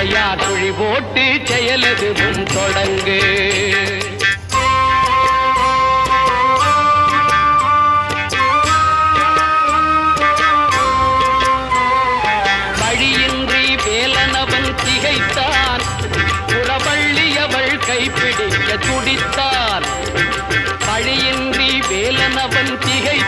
பிள்ளையார் குழி போட்டு செயலதுவும் தொடங்கு. வழியின்றி வேலனவன் திகைத்தான். புறவள்ளி அவள் கைப்பிடிக்க துடித்தான். வழியின்றி வேலனவன் திகை